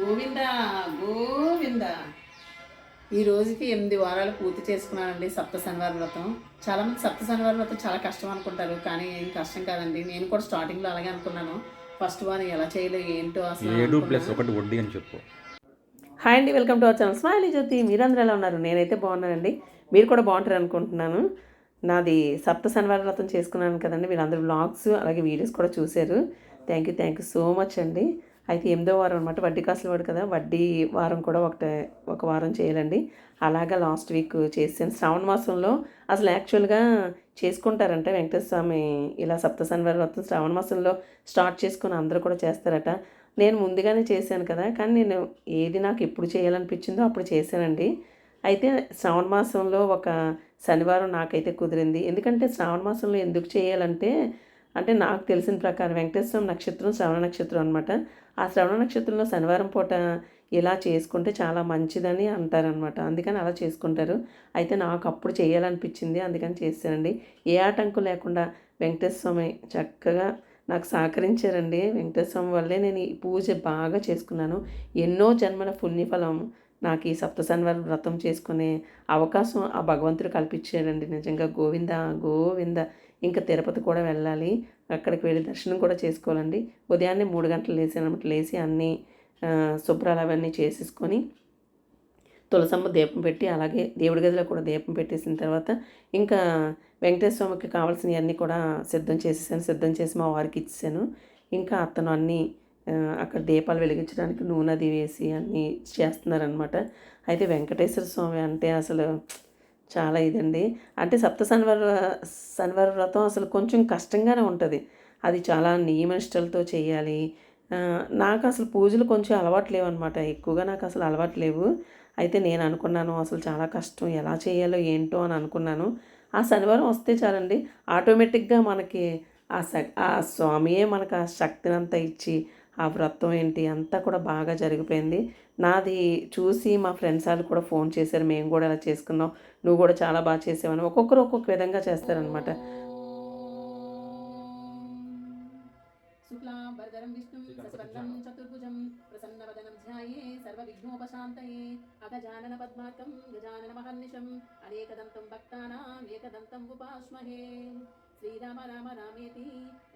గోవింద గోవింద ఈ రోజుకి ఎనిమిది వారాలు పూర్తి చేసుకున్నానండి సప్త శనివార వ్రతం చాలామంది సప్త శనివార వ్రతం చాలా కష్టం అనుకుంటారు కానీ ఏం కష్టం కాదండి. నేను కూడా స్టార్టింగ్లో అలాగే అనుకున్నాను. ఫస్ట్ వారం ఎలా చేయలే ఏంటో అసలు ఏడు. ప్లస్ ఒకటి వడ్డీ అని చెప్పు. హాయ్ అండి welcome to our channel. Smiley Jyothi మీరందరూ ఎలా ఉన్నారు? నేనైతే బాగున్నానండి. మీరు కూడా బాగుంటారు అనుకుంటున్నాను. నాది సప్త శనివార వ్రతం చేసుకున్నాను కదండి. మీరందరూ బ్లాగ్స్ అలాగే వీడియోస్ కూడా చూశారు. Thank you thank you so much అండి. అయితే ఎనిమిదో వారం అనమాట వడ్డీ కాసులు వాడు కదా. వడ్డీ వారం కూడా ఒకటే ఒక వారం చేయాలండి. అలాగా లాస్ట్ వీక్ చేసాను శ్రావణ మాసంలో అసలు యాక్చువల్గా చేసుకుంటారంట వెంకటేశ్వర స్వామి ఇలా సప్త శనివారం వ్రతం శ్రావణ మాసంలో స్టార్ట్ చేసుకుని అందరూ కూడా చేస్తారట. నేను ముందుగానే చేశాను కదా కానీ నేను ఏది నాకు ఎప్పుడు చేయాలనిపించిందో అప్పుడు చేశానండి. అయితే శ్రావణ మాసంలో ఒక శనివారం నాకైతే కుదిరింది. ఎందుకంటే శ్రావణ మాసంలో ఎందుకు చేయాలంటే అంటే నాకు తెలిసిన ప్రకారం వెంకటేశ్వరం నక్షత్రం శ్రవణ నక్షత్రం అనమాట ఆ శ్రవణ నక్షత్రంలో శనివారం పూట ఇలా చేసుకుంటే చాలా మంచిదని అంటారనమాట అందుకని అలా చేసుకుంటారు. అయితే నాకు అప్పుడు చేయాలనిపించింది అందుకని చేశానండి. ఏ ఆటంకం లేకుండా వెంకటేశ్వర స్వామి చక్కగా నాకు సహకరించారండి. వెంకటేశ్వరం వల్లే నేను ఈ పూజ బాగా చేసుకున్నాను. ఎన్నో జన్మల పుణ్యఫలం నాకు ఈ సప్తశనివారం వ్రతం చేసుకునే అవకాశం ఆ భగవంతుడు కల్పించాడండి. నిజంగా గోవింద గోవింద. ఇంకా తిరుపతి కూడా వెళ్ళాలి. అక్కడికి వెళ్ళి దర్శనం కూడా చేసుకోవాలండి. ఉదయాన్నే మూడు గంటలు లేచి అనమాట లేచి అన్నీ శుభ్రాలు అవన్నీ చేసేసుకొని తులసమ్మ దీపం పెట్టి అలాగే దేవుడి గదిలో కూడా దీపం పెట్టేసిన తర్వాత ఇంకా వెంకటేశ్వర స్వామికి కావాల్సినవన్నీ కూడా సిద్ధం చేసేసాను సిద్ధం చేసి మా వారికి ఇచ్చేసాను. ఇంకా అతను అన్నీ అక్కడ దీపాలు వెలిగించడానికి నూనె అది వేసి అన్నీ చేస్తున్నారనమాట అయితే వెంకటేశ్వర స్వామి అంటే అసలు చాలా ఇదండి. అంటే సప్త శనివార శనివార వ్రతం అసలు కొంచెం కష్టంగానే ఉంటుంది. అది చాలా నియమనిష్టలతో చేయాలి. నాకు అసలు పూజలు కొంచెం అలవాటు లేవు అనమాట ఎక్కువగా నాకు అసలు అలవాటు లేవు. అయితే నేను అనుకున్నాను అసలు చాలా కష్టం ఎలా చేయాలో ఏంటో అని అనుకున్నాను. ఆ శనివారం వస్తే చాలండి ఆటోమేటిక్గా మనకి ఆ శ ఆ స్వామియే మనకు ఆ శక్తిని అంతా ఇచ్చి ఆ వ్రతం ఏంటి అంతా కూడా బాగా జరిగిపోయింది. నాది చూసి మా ఫ్రెండ్స్ వాళ్ళు కూడా ఫోన్ చేశారు మేము కూడా ఇలా చేసుకున్నాం నువ్వు కూడా చాలా బాగా చేసావని ఒక్కొక్కరు ఒక్కొక్క విధంగా చేస్తారనమాట సర్వవిఘ్నోపశాంతయే అగజానన పద్మార్కం గజానన మహర్నిశం అనేకదంతం భక్తానాం ఏకదంతం ఉపాస్మహే శ్రీరామ రామ రామేతి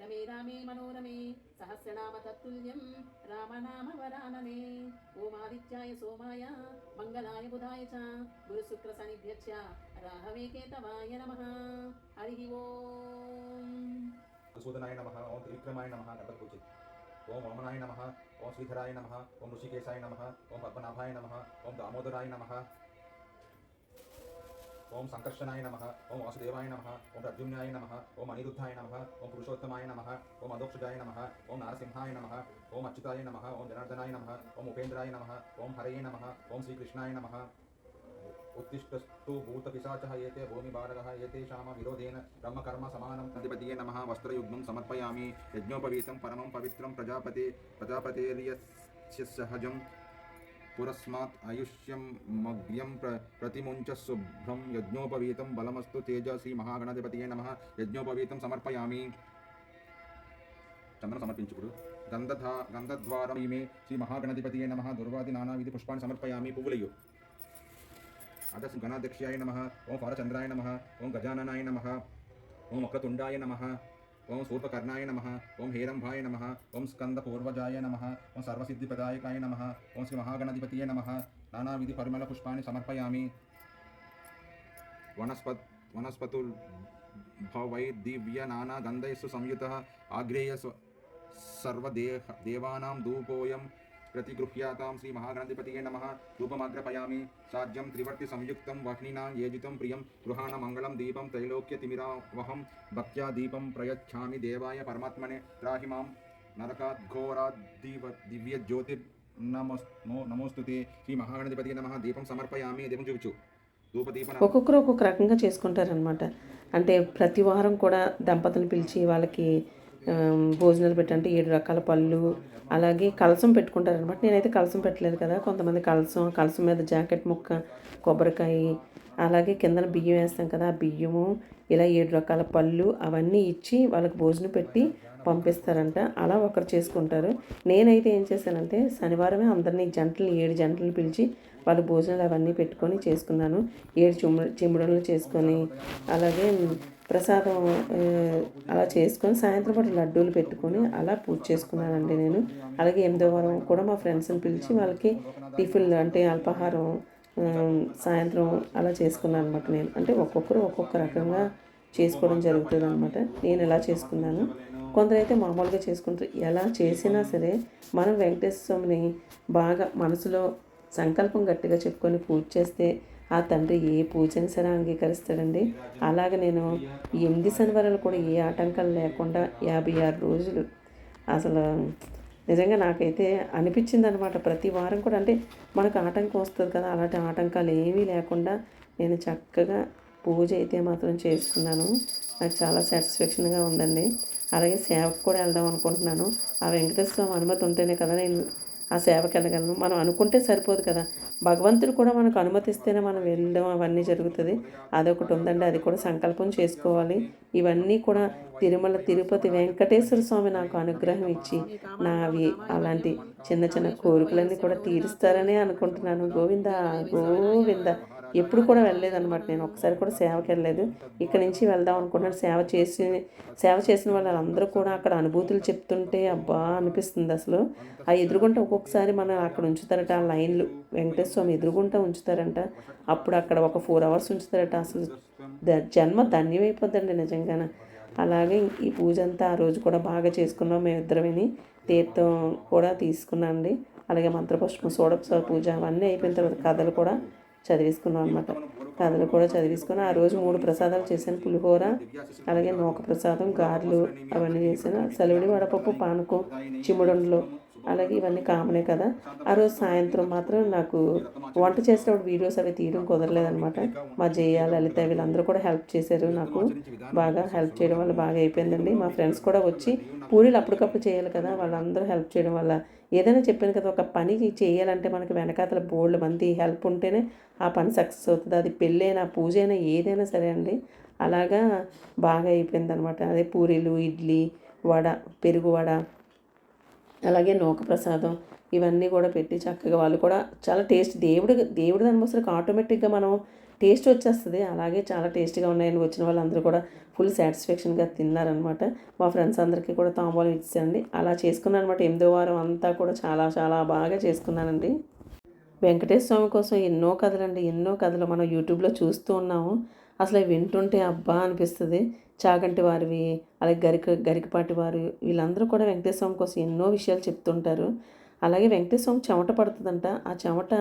రమే రామే మనోరమే సహస్రనామ తత్తుల్యం రామనామ వరాననే ఓమాదిత్యాయ సోమాయ మంగళాయ బుధాయ చ గురుశుక్ర సనిభ్యచ్చ రాహవే కేతవాయ నమః హరి ఓం మధుసూదనాయ నమ ఓం త్రివిక్రమాయ నమ గణపతి పూజ ఓం వామనాయ నమ ఓం శ్రీధరాయ నమ ఓం ఋషికేశాయ నమ ఓం పద్మనాభాయ నమ ఓం దామోదరాయ నమ ఓం సంకర్షణాయ నమ ఓం వాసుదేవాయ నమ ఓం ప్రద్యుమ్నాయ నమ ఓం అనిరుద్ధాయ నమ ఓం పురుషోత్తమాయ నమ ఓం అదోక్షజాయ నమ ఓం నారసింహాయ నమ ఓం అచ్యుతాయ నమ ఓం జనార్దనాయ నమ ఓం ఉపేంద్రాయ నమ ఓం హరయే నమ ఓం శ్రీకృష్ణాయ నమ उत्तिष्ठस्तु भूतपिशाचः एते भूमिभारगः एतेषाम विरोधेन ब्रह्मकर्म समानं अधिपतये नमः वस्त्रयुग्मं समर्पयामि यज्ञोपवीतं परमं पवित्रं प्रजापते प्रजापतेर्यस्य सहजं पुरस्मात् आयुष्यं मग्र्यं प्र प्रतिमुञ्च शुभ्रं यज्ञोपवीतं बलमस्तु तेज श्रीमहागणाधिपतये नमः यज्ञोपवीतं समर्पयामि చందనం సమర్పించుకుడు గంధధా గంధద్వారం ఈమె శ్రీ మహాగణధిపతియే నమ దుర్వాది నానావిధి పుష్పాన్ని సమర్పయామి పువ్వులయ్యు అదస్ గణాధ్యక్షాయ నమ. ఓం ఫారచంద్రాయ నమ. ఓం గజాననాయ నమ. ఓం వక్రతుండాయ నమ. ఓం సూర్పకర్ణాయ నమ. ఓం హేరంభాయ నమ. ఓం స్కందపూర్వజాయ నమ. ఓం సర్వసిద్ధిప్రదాయకాయ నమ. ఓం శ్రీ మహాగణధిపతియే నమ. నానావిధి పరిమళ పుష్పాన్ని సమర్పయామి. వనస్పత్ వనస్పతుల్ భవై దివ్య నానా గంధయస్సు సంయుత. ఆగ్రేయ సర్వదేహ దేవానాం ధూపోయం प्रतिगृह्यातां श्रीमहागणधिपतये नमः धूपमाग्रपयामि साज्यं त्रिवर्ति संयुक्तं वह्निनां येजितं प्रियं गृहाणमङ्गलं दीपं त्रैलोक्यतिमिरावहं भक्त्या दीपं प्रयच्छामि देवाय परमात्मने त्राहि मां नरकाद्घोराद्दिव दिव्यज्योतिर्नमस् नमो नमोऽस्तु ते श्रीमहागणधिपतये नमः దీపం సమర్పయామి దీపం చూపించు ధూపదీపన ఒక్కొక్కరు ఒక్కొక్క రకంగా చేసుకుంటారనమాట అంటే ప్రతి వారం కూడా దంపతులు పిలిచి వాళ్ళకి ఆమ్, భోజనాలు పెట్టంటే ఏడు రకాల పళ్ళు అలాగే కలసం పెట్టుకుంటారనమాట. నేనైతే కలసం పెట్టలేదు కదా. కొంతమంది కలసం కలసం మీద జాకెట్ ముక్క కొబ్బరికాయ అలాగే కిందన బియ్యం వేస్తాం కదా. ఆ బియ్యము ఇలా ఏడు రకాల పళ్ళు అవన్నీ ఇచ్చి వాళ్ళకి భోజనం పెట్టి పంపిస్తారంట. అలా ఒకరు చేసుకుంటారు. నేనైతే ఏం చేశానంటే శనివారమే అందరినీ జంటలు ఏడు జంటలు పిలిచి వాళ్ళ భోజనాలు అవన్నీ పెట్టుకొని చేసుకున్నాను. ఏడు చిమ్ము చిమ్ముడలు చేసుకొని అలాగే ప్రసాదం అలా చేసుకొని సాయంత్రం పాటు లడ్డూలు పెట్టుకొని అలా పూజ చేసుకున్నానండి నేను. అలాగే ఎనిమిదో వారం కూడా మా ఫ్రెండ్స్ని పిలిచి వాళ్ళకి టిఫిన్ అంటే అల్పాహారం సాయంత్రం అలా చేసుకున్నాను అనమాట నేను. అంటే ఒక్కొక్కరు ఒక్కొక్క రకంగా చేసుకోవడం జరుగుతుంది అనమాట నేను ఎలా చేసుకున్నాను? కొందరైతే మామూలుగా చేసుకుంటారు. ఎలా చేసినా సరే మనం వెంకటేశ్వర స్వామిని బాగా మనసులో సంకల్పం గట్టిగా చెప్పుకొని పూజ చేస్తే ఆ తండ్రి ఏ పూజని సరే అంగీకరిస్తాడండి. అలాగే నేను ఎనిమిది శనివారాలు కూడా ఏ ఆటంకాలు లేకుండా యాభై ఆరు రోజులు అసలు నిజంగా నాకైతే అనిపించింది అనమాట ప్రతి వారం కూడా అంటే మనకు ఆటంకం వస్తుంది కదా అలాంటి ఆటంకాలు ఏమీ లేకుండా నేను చక్కగా పూజ అయితే మాత్రం చేసుకున్నాను. నాకు చాలా సాటిస్ఫాక్షన్గా ఉందండి. అలాగే సేవకు కూడా వెళ్దాం అనుకుంటున్నాను. ఆ వెంకటేశ్వర అనుమతి ఉంటేనే కదా నేను ఆ సేవకి వెళ్ళగలను. మనం అనుకుంటే సరిపోదు కదా. భగవంతుడు కూడా మనకు అనుమతిస్తేనే మనం వెళ్ళడం అవన్నీ జరుగుతుంది. అదొకటి ఉందండి. అది కూడా సంకల్పం చేసుకోవాలి. ఇవన్నీ కూడా తిరుమల తిరుపతి వెంకటేశ్వర స్వామి నాకు అనుగ్రహం ఇచ్చి నావి అలాంటి చిన్న చిన్న కోరికలన్నీ కూడా తీరుస్తారని అనుకుంటున్నాను. గోవింద గోవింద. ఎప్పుడు కూడా వెళ్ళలేదన్నమాట నేను. ఒకసారి కూడా సేవకి వెళ్ళలేదు ఇక్కడ నుంచి వెళ్దాం అనుకున్నాను సేవ చేసి సేవ చేసిన వాళ్ళందరూ కూడా అక్కడ అనుభూతులు చెప్తుంటే అబ్బా అనిపిస్తుంది అసలు. ఆ ఎదురుగుంట ఒక్కొక్కసారి మనం అక్కడ ఉంచుతారట ఆ లైన్లు. వెంకటేశ్వర స్వామి ఎదురుగుంట ఉంచుతారంట. అప్పుడు అక్కడ ఒక ఫోర్ అవర్స్ ఉంచుతారట. అసలు ద- జన్మ ధన్యమైపోద్దండి నిజంగానే. అలాగే ఈ పూజ అంతా ఆ రోజు కూడా బాగా చేసుకున్నాం మేమిద్దరమని. తీర్థం కూడా తీసుకున్నాం అండి అలాగే మంత్రపుష్పం సోడపుష్ప పూజ అవన్నీ అయిపోయిన తర్వాత కథలు కూడా చదివేసుకున్నాం అనమాట కథలు కూడా చదివేసుకొని ఆ రోజు మూడు ప్రసాదాలు చేశాను. పులిహోర అలాగే నూక ప్రసాదం గారెలు అవన్నీ చేశాను. సెలవుడి వడపప్పు పానకం చిమ్ముడుండలు అలాగే ఇవన్నీ కామనే కదా. ఆ రోజు సాయంత్రం మాత్రం నాకు వంట చేసేటప్పుడు వీడియోస్ అవి తీయడం కుదరలేదనమాట మా జయ లలిత వీళ్ళందరూ కూడా హెల్ప్ చేశారు నాకు. బాగా హెల్ప్ చేయడం వల్ల బాగా అయిపోయిందండి. మా ఫ్రెండ్స్ కూడా వచ్చి పూరీలు అప్పటికప్పుడు చేయాలి కదా. వాళ్ళందరూ హెల్ప్ చేయడం వల్ల ఏదైనా చెప్పాను కదా ఒక పని చేయాలంటే మనకి వెనకాతల బోల్డ్ మంది హెల్ప్ ఉంటేనే ఆ పని సక్సెస్ అవుతుంది. అది పెళ్ళైనా పూజ అయినా ఏదైనా సరే అండి. అలాగా బాగా అయిపోయింది అనమాట అదే పూరీలు ఇడ్లీ వడ పెరుగు వడ అలాగే నూక ప్రసాదం ఇవన్నీ కూడా పెట్టి చక్కగా వాళ్ళు కూడా చాలా టేస్ట్. దేవుడు దేవుడు దాని అసలు ఆటోమేటిక్గా మనం టేస్ట్ వచ్చేస్తుంది. అలాగే చాలా టేస్టీగా ఉన్నాయని వచ్చిన వాళ్ళందరూ కూడా ఫుల్ సాటిస్ఫాక్షన్గా తిన్నారనమాట మా ఫ్రెండ్స్ అందరికీ కూడా తాంబూలం ఇచ్చానండి అలా చేసుకున్నాను అనమాట ఎనిమిదో వారం అంతా కూడా చాలా చాలా బాగా చేసుకున్నానండి. వెంకటేశ్వర స్వామి కోసం ఎన్నో కథలండి. ఎన్నో కథలు మనం యూట్యూబ్లో చూస్తూ ఉన్నాము. అసలు వింటుంటే అబ్బా అనిపిస్తుంది. చాగంటి వారివి అలాగే గరిక గరికపాటి వారు వీళ్ళందరూ కూడా వెంకటేశ్వర స్వామి కోసం ఎన్నో విషయాలు చెప్తుంటారు. అలాగే వెంకటేశ్వర స్వామి చెమట పడుతుందంట. ఆ చెమట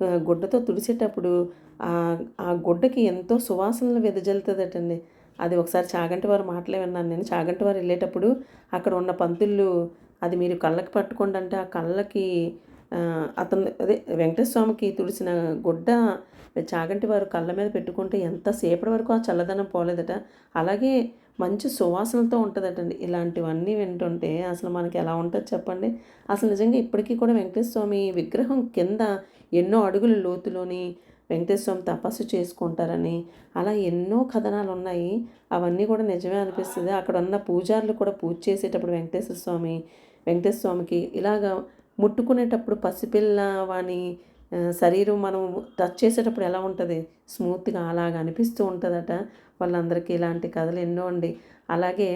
గుడ్డతో తుడిసేటప్పుడు ఆ గుడ్డకి ఎంతో సువాసనలు వెదజల్లుతుందటండి. అది ఒకసారి చాగంటి వారు మాటలే విన్నాను నేను. చాగంటి వారు వెళ్ళేటప్పుడు అక్కడ ఉన్న పంతుళ్ళు అది మీరు కళ్ళకి పట్టుకోండి అంటే ఆ కళ్ళకి అతను అదే వెంకటేశ్వర స్వామికి తుడిసిన గుడ్డ చాగంటి వారు కళ్ళ మీద పెట్టుకుంటే ఎంతసేపటి వరకు ఆ చల్లదనం పోలేదట. అలాగే మంచి సువాసనతో ఉంటుందటండి. ఇలాంటివన్నీ వింటుంటే అసలు మనకి ఎలా ఉంటుంది చెప్పండి? అసలు నిజంగా ఇప్పటికీ కూడా వెంకటేశ్వర స్వామి విగ్రహం కింద ఎన్నో అడుగుల లోతులోని వెంకటేశ్వరం తపస్సు చేసుకుంటారని అలా ఎన్నో కథనాలు ఉన్నాయి అవన్నీ కూడా నిజమే అనిపిస్తుంది. అక్కడ ఉన్న పూజారులు కూడా పూజ చేసేటప్పుడు వెంకటేశ్వర స్వామి వెంకటేశ్వర స్వామికి ఇలాగా ముట్టుకునేటప్పుడు పసిపిల్ల వాని శరీరం మనం టచ్ చేసేటప్పుడు ఎలా ఉంటుంది? స్మూత్గా అలాగ అనిపిస్తూ ఉంటుందట. వాళ్ళందరికీ ఇలాంటి కథలు ఎన్నో అండి. అలాగే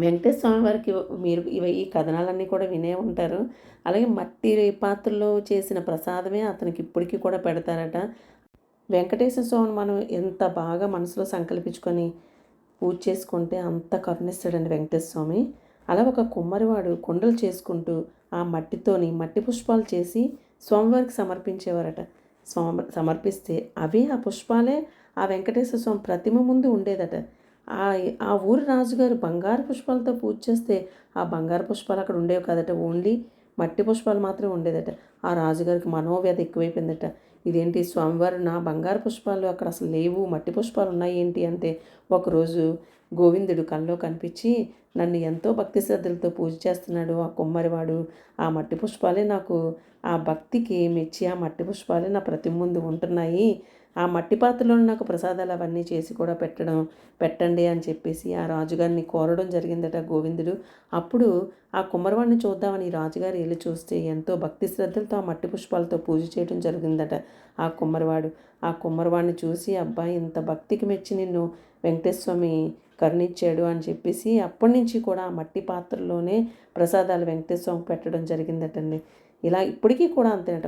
వెంకటేశ్వర స్వామి వారికి మీరు ఇవి ఈ కథనాలన్నీ కూడా వినే ఉంటారు. అలాగే మట్టి పాత్రలో చేసిన ప్రసాదమే అతనికి ఇప్పటికీ కూడా పెడతారట. వెంకటేశ్వర స్వామిని మనం ఎంత బాగా మనసులో సంకల్పించుకొని పూజ చేసుకుంటే అంత కరుణిస్తాడండి వెంకటేశ్వర స్వామి అలా ఒక కుమ్మరివాడు కుండలు చేసుకుంటూ ఆ మట్టితోని మట్టి పుష్పాలు చేసి స్వామివారికి సమర్పించేవారట. స్వామి సమర్పిస్తే అవి ఆ పుష్పాలే ఆ వెంకటేశ్వర స్వామి ప్రతిమ ముందు ఉండేదట. ఆ ఆ ఊరి రాజుగారు బంగారు పుష్పాలతో పూజ చేస్తే ఆ బంగారు పుష్పాలు అక్కడ ఉండేవి కదట ఓన్లీ మట్టి పుష్పాలు మాత్రమే ఉండేదట. ఆ రాజుగారికి మనోవ్యధ ఎక్కువైపోయిందట. ఇదేంటి స్వామివారు నా బంగారు పుష్పాలు అక్కడ అసలు లేవు మట్టి పుష్పాలు ఉన్నాయి ఏంటి అంటే ఒకరోజు గోవిందుడు కల్లో కనిపించి నన్ను ఎంతో భక్తి శ్రద్ధలతో పూజ చేస్తున్నాడు. ఆ కుమ్మరివాడు ఆ మట్టి పుష్పాలే నాకు ఆ భక్తికి మెచ్చి ఆ మట్టి పుష్పాలే నా ప్రతి ముందు ఉంటున్నాయి. ఆ మట్టి పాత్రలో నాకు ప్రసాదాలు అవన్నీ చేసి కూడా పెట్టడం పెట్టండి అని చెప్పేసి ఆ రాజుగారిని కోరడం జరిగిందట గోవిందుడు. అప్పుడు ఆ కుమ్మరవాడిని చూద్దామని రాజుగారు వెళ్ళి చూస్తే ఎంతో భక్తి శ్రద్ధలతో ఆ మట్టి పుష్పాలతో పూజ చేయడం జరిగిందట ఆ కుమ్మరివాడు. ఆ కుమ్మరివాడిని చూసి అబ్బాయి ఇంత భక్తికి మెచ్చి నిన్ను వెంకటేశ్వమి కరుణిచ్చాడు కరుణించాడు అని చెప్పేసి అప్పటి నుంచి కూడా ఆ మట్టి పాత్రలోనే ప్రసాదాలు వెంకటేశ్వర పెట్టడం జరిగిందటండి. ఇలా ఇప్పటికీ కూడా అంతేనట.